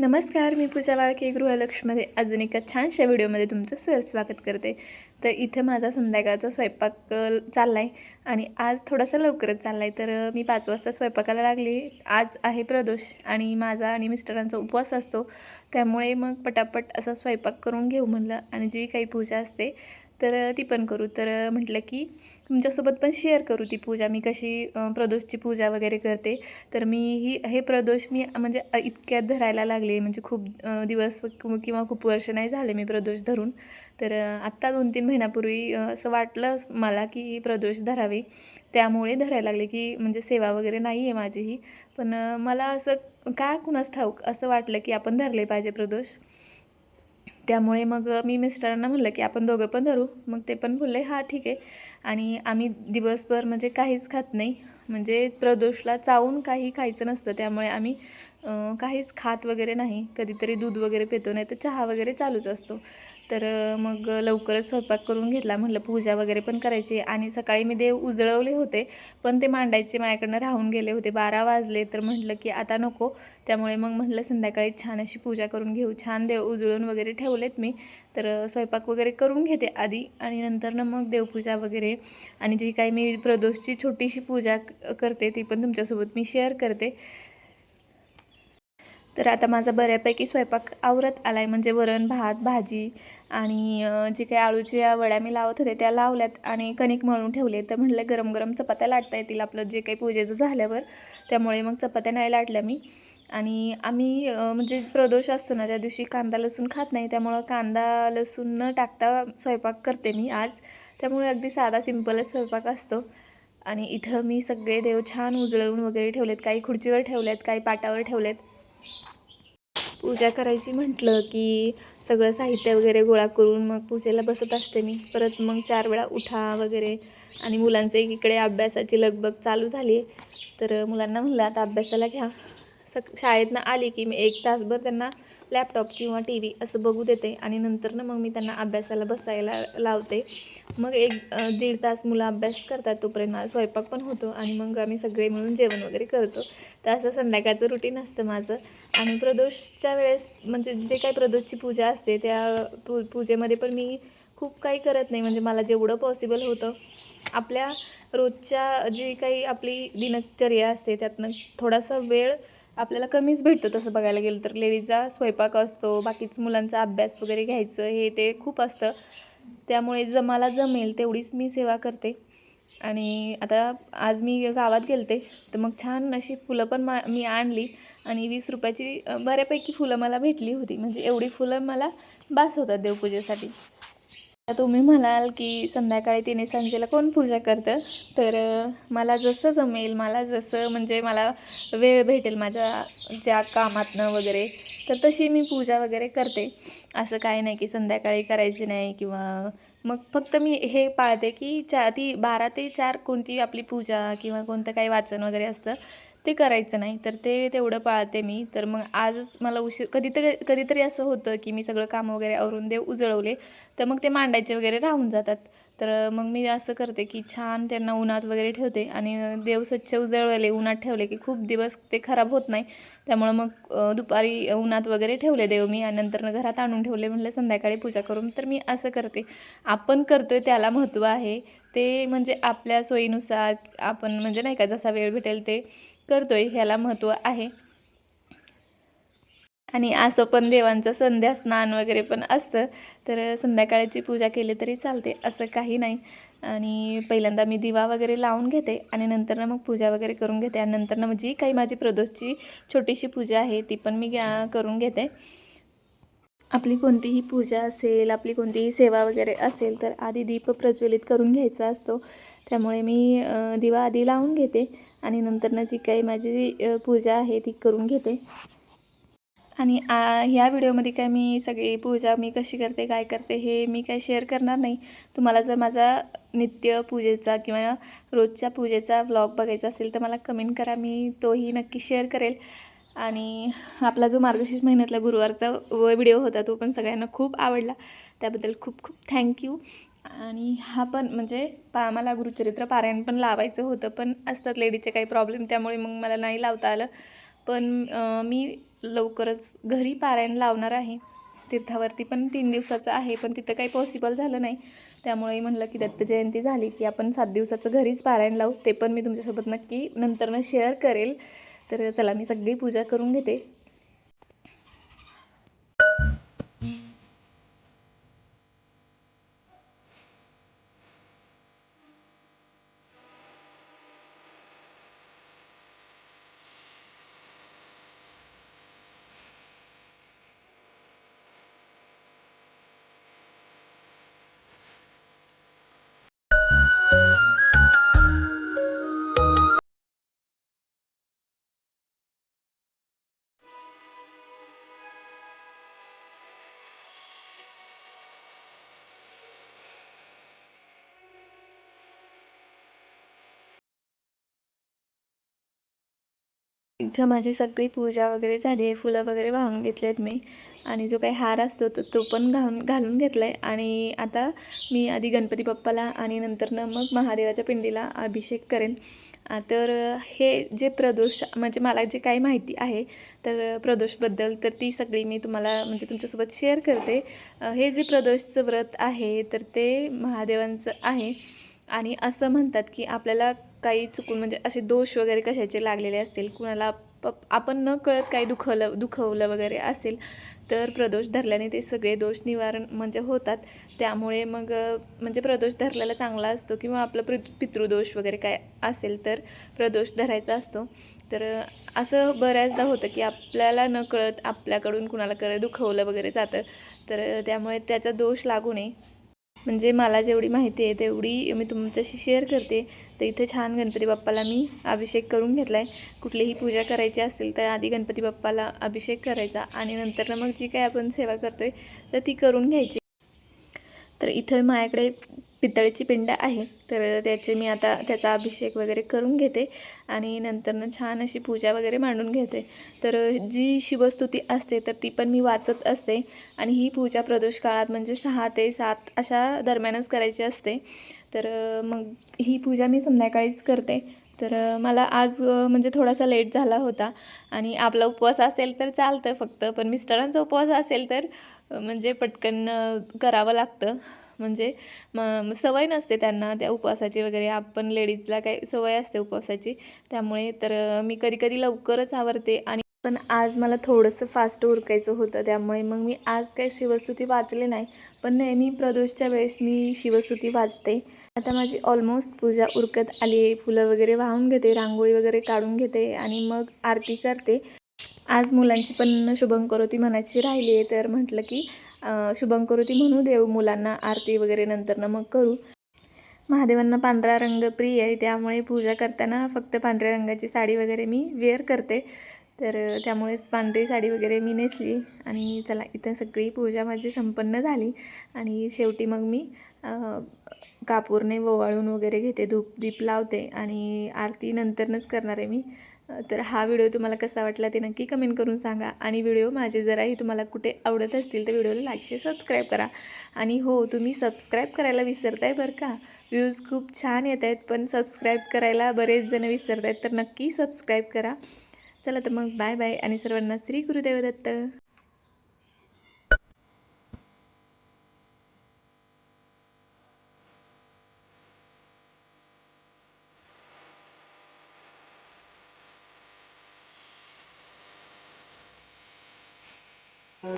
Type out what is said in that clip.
नमस्कार मी पूजा वाळके गृहलक्ष्मीमध्ये अजून एका छानशा व्हिडिओमध्ये तुमचं सर स्वागत करते. तर इथं माझा संध्याकाळचा स्वयंपाक चालला आहे आणि आज थोडासा लवकरच चालला आहे तर मी पाच वाजता स्वयंपाकाला लागली. आज आहे प्रदोष आणि माझा आणि मिस्टरांचा उपवास असतो. त्यामुळे मग पटापट असा स्वयंपाक करून घेऊ म्हणलं आणि जी काही पूजा असते तर ती पण करू. तर म्हटलं की तुमच्यासोबत पण शेअर करू ती पूजा. मी कशी प्रदोषची पूजा वगैरे करते. तर मी ही हे प्रदोष मी म्हणजे इतक्यात धरायला लागले म्हणजे खूप दिवस किंवा खूप वर्ष नाही झाले मी प्रदोष धरून. तर आत्ता दोन तीन महिन्यापूर्वी असं वाटलं मला की ही प्रदोष धरावे. त्यामुळे धरायला लागले की म्हणजे सेवा वगैरे नाही आहे माझी ही. पण मला असं का कुणास ठाऊक असं वाटलं की आपण धरले पाहिजे प्रदोष. त्यामुळे मग मी मिस्टरांना म्हणलं की आपण दोघं पण धरू. मग ते पण बोलले हां ठीक आहे. आणि आम्ही दिवसभर म्हणजे काहीच खात नाही. म्हणजे प्रदोषला चावून काही खायचं नसतं त्यामुळे आम्ही काहीच खात वगैरे नाही. कधीतरी दूध वगैरे पितो नाही तर चहा वगैरे चालूच असतो. तर मग लवकरच स्वयंपाक करून घेतला. म्हटलं पूजा वगैरे पण करायची. आणि सकाळी मी देव उजळवले होते पण ते मांडायचे माझ्याकडनं राहून गेले होते. बारा वाजले तर म्हटलं की आता नको. त्यामुळे मग म्हटलं संध्याकाळी छान अशी पूजा करून घेऊ. छान देव उजळून वगैरे ठेवलेत मी. तर स्वयंपाक वगैरे करून घेते आधी. आणि नंतरनं मग देवपूजा वगैरे. आणि जी काही मी प्रदोषची छोटीशी पूजा करते ती पण तुमच्यासोबत मी शेअर करते. तर आता माझा बऱ्यापैकी स्वयंपाक आवरत आला आहे म्हणजे वरण भात भाजी आणि जे काही आळूच्या वड्या मी लावत होते त्या लावल्यात आणि कणिक मळून ठेवले तर म्हटलं गरम गरम चपात्या लाटता येतील आपलं जे काही पूजेचं झाल्यावर. त्यामुळे मग चपात्या नाही लाटल्या मी. आणि आम्ही म्हणजे प्रदोष असतो ना त्या दिवशी कांदा लसूण खात नाही. त्यामुळं कांदा लसूण न टाकता स्वयंपाक करते मी आज. त्यामुळे अगदी साधा सिंपलच स्वयंपाक असतो. आणि इथं मी सगळे देव छान उजळवून वगैरे ठेवलेत. काही खुर्चीवर ठेवलेत काही पाटावर ठेवलेत. पूजा करायची म्हटलं की सगळं साहित्य वगैरे गोळा करून मग पूजेला बसत असते मी. परत मग चार वेळा उठा वगैरे. आणि मुलांचं एकीकडे अभ्यासाची लगबग चालू झाली तर मुलांना म्हणलं आता अभ्यासाला घ्या. सक शाळेतनं आली की मी एक तासभर त्यांना लॅपटॉप किंवा टी व्ही असं बघू देते आणि नंतरनं मग मी त्यांना अभ्यासाला बसायला लावते. मग एक दीड तास मुलं अभ्यास करतात तोपर्यंत स्वयंपाक पण होतो आणि मग आम्ही सगळे मिळून जेवण वगैरे करतो. तर असं संध्याकाळचं रुटीन असतं माझं. आणि प्रदोषच्या वेळेस म्हणजे जे काही प्रदोषची पूजा असते त्या पू पूजेमध्ये पण मी खूप काही करत नाही. म्हणजे मला जेवढं पॉसिबल होतं आपल्या रोजच्या जी काही आपली दिनचर्या असते त्यातनं थोडासा वेळ आपल्याला कमीच भेटतो तसं बघायला गेलं तर. लेडीजचा स्वयंपाक असतो बाकीच मुलांचा अभ्यास वगैरे घ्यायचं हे ते खूप असतं. त्यामुळे ज मला जमेल तेवढीच मी सेवा करते. आणि आता आज मी गावात गेलते तर मग छान अशी फुलं पण मा मी आणली. आणि वीस रुपयाची बऱ्यापैकी फुलं मला भेटली होती. म्हणजे एवढी फुलं मला बास होतात देवपूजेसाठी. तुम्ही म्हणाल की संध्याकाळी तिने संजेला कोण पूजा करतं? तर मला जसं जमेल मला जसं म्हणजे मला वेळ भेटेल माझ्या ज्या कामातनं वगैरे तर तशी मी पूजा वगैरे करते. असं काही नाही की संध्याकाळी करायची नाही किंवा मग फक्त मी हे पाळते की चा ती बारा ते चार कोणती आपली पूजा किंवा कोणतं काही वाचन वगैरे असतं ते करायचं नाही. तर ते तेवढं पाळते मी. तर मग आजच मला उशीर कधीतरी कधीतरी असं होतं की मी सगळं काम वगैरे आवरून देव उजळवले. तर मग ते मांडायचे वगैरे राहून जातात. तर मग मी असं करते की छान त्यांना उन्हात वगैरे ठेवते आणि देव स्वच्छ उजळवले उन्हात ठेवले की खूप दिवस ते खराब होत नाही. त्यामुळं मग दुपारी उन्हात वगैरे ठेवले देव मी आणि नंतर घरात आणून ठेवले म्हटलं संध्याकाळी पूजा करून. तर मी असं करते. आपण करतो आहे त्याला महत्त्व आहे. ते म्हणजे आपल्या सोयीनुसार आपण म्हणजे नाही का जसा वेळ भेटेल ते करतोय ह्याला महत्त्व आहे. आणि असं पण देवांचं संध्या स्नान वगैरे पण असतं. तर संध्याकाळची पूजा केली तरी चालते असं काही नाही. आणि पहिल्यांदा मी दिवा वगैरे लावून घेते आणि नंतर मग पूजा वगैरे करून घेते. आणि नंतर मग जी काही माझी प्रदोषची छोटीशी पूजा आहे ती पण मी घ्या करून घेते. आपली कोणतीही पूजा असेल आपली कोणतीही सेवा वगैरे असेल तर आधी दीप प्रज्वलित करून घ्यायचा असतो. त्यामुळे मी दिवा आधी लावून घेते आणि नंतरनं जी काही माझी पूजा आहे ती करून घेते. आणि ह्या व्हिडिओमध्ये काय मी सगळी पूजा मी कशी करते काय करते हे मी काय शेअर करणार नाही. तुम्हाला जर माझा नित्य पूजेचा किंवा रोजच्या पूजेचा व्लॉग बघायचा असेल तर मला कमेंट करा मी तोही नक्की शेअर करेल. आणि आपला जो मार्गशीर्ष महिन्यातला गुरुवारचा व्हिडिओ होता तो पण सगळ्यांना खूप आवडला. त्याबद्दल खूप खूप थँक्यू. आणि हा पण म्हणजे पा मला गुरुचरित्र पारायण पण लावायचं होतं पण असतात लेडीजचे काही प्रॉब्लेम त्यामुळे मग मला नाही लावता आलं. पण मी लवकरच घरी पारायण लावणार आहे. तीर्थावरती पण तीन दिवसाचं आहे पण तिथं काही पॉसिबल झालं नाही. त्यामुळे म्हणलं की दत्त जयंती झाली की आपण सात दिवसाचं घरीच पारायण लावू. ते पण मी तुमच्यासोबत नक्की नंतरनं शेअर करेल. तर चला मी सगळी पूजा करून घेते. इथं माझी सगळी पूजा वगैरे झाली आहे. फुलं वगैरे वाहून घेतलेत मी. आणि जो काही हार असतो तो तो पण घालून घालून घेतला आहे आणि आता मी आधी गणपती बाप्पाला आणि नंतरनं मग महादेवाच्या पिंडीला अभिषेक करेन. तर हे जे प्रदोष म्हणजे मला जे काही माहिती आहे तर प्रदोषबद्दल तर ती सगळी मी तुम्हाला म्हणजे तुमच्यासोबत शेअर करते. हे जे प्रदोषचं व्रत आहे तर ते महादेवांचं आहे. आणि असं म्हणतात की आपल्याला काही चुकून म्हणजे असे दोष वगैरे कशाचे लागलेले असतील कुणाला प आपण न कळत काही दुखवलं दुखवलं वगैरे असेल तर प्रदोष धरल्याने ते सगळे दोष निवारण म्हणजे होतात. त्यामुळे मग म्हणजे प्रदोष धरलेला चांगला असतो किंवा आपलं पृ पितृदोष वगैरे काय असेल तर प्रदोष धरायचा असतो. तर असं बऱ्याचदा होतं की आपल्याला न कळत आपल्याकडून कुणाला कर दुखवलं वगैरे जातं तर त्यामुळे त्याचा दोष लागू नये. म्हणजे मला जेवढी माहिती आहे तेवढी मी तुमच्याशी शेअर करते. तर इथे छान गणपती बाप्पाला मी अभिषेक करून घेतला आहे कुठलीही पूजा करायची असेल तर आधी गणपती बाप्पाला अभिषेक करायचा आणि नंतर मग जी काय आपण सेवा करतो आहे तर ती करून घ्यायची. तर इथं माझ्याकडे पितळेची पिंड आहे. तर त्याचे मी आता त्याचा अभिषेक वगैरे करून घेते आणि नंतरनं छान अशी पूजा वगैरे मांडून घेते. तर जी शिवस्तुती असते तर ती पण मी वाचत असते आणि ही पूजा प्रदोष काळात म्हणजे सहा ते सात अशा दरम्यानच करायची असते. तर मग ही पूजा मी संध्याकाळीच करते. तर मला आज म्हणजे थोडासा लेट झाला होता आणि आपला उपवास असेल तर चालतं फक्त पण मिस्टरांचा उपवास असेल तर म्हणजे पटकन करावं लागतं. म्हणजे म सवय नसते त्यांना त्या उपवासाची वगैरे. आपण लेडीजला काही सवय असते उपवासाची. त्यामुळे तर मी कधी कधी लवकरच आवरते आणि पण आज मला थोडंसं फास्ट उरकायचं होतं. त्यामुळे मग मी आज काही शिवस्तुती वाचले नाही. पण नेहमी प्रदोषच्या वेळेस मी शिवस्तुती वाचते. आता माझी ऑलमोस्ट पूजा उरकत आली आहे. फुलं वगैरे वाहून घेते रांगोळी वगैरे काढून घेते आणि मग आरती करते. आज मुलांची पण शुभंकरोती म्हणायची राहिली आहे तर म्हटलं की शुभंकरोती म्हणू देऊ मुलांना आरती वगैरे नंतरनं मग करू. महादेवांना पांढरा रंग प्रिय आहे त्यामुळे पूजा करताना फक्त पांढऱ्या रंगाची साडी वगैरे मी वेअर करते. तर त्यामुळेच पांढरी साडी वगैरे मी नेसली आणि चला इथं सगळी पूजा माझी संपन्न झाली. आणि शेवटी मग मी कापूरने ओवाळून वगैरे घेते धूप दीप लावते आणि आरती नंतरनंच करणार आहे मी. तर हा व्हिडिओ तुम्हाला कसा वाटला ते नक्की कमेंट करून सांगा. आणि व्हिडिओ माझे जराही तुम्हाला कुठे आवडत असतील तर व्हिडिओला लाईकशे सबस्क्राईब करा. आणि हो तुम्ही सबस्क्राईब करायला विसरताय बरं का? व्ह्यूज खूप छान येत आहेत पण सबस्क्राईब करायला बरेच जण विसरत आहेत तर नक्की सबस्क्राईब करा. चला तर मग बाय बाय आणि सर्वांना श्री गुरुदेव दत्त.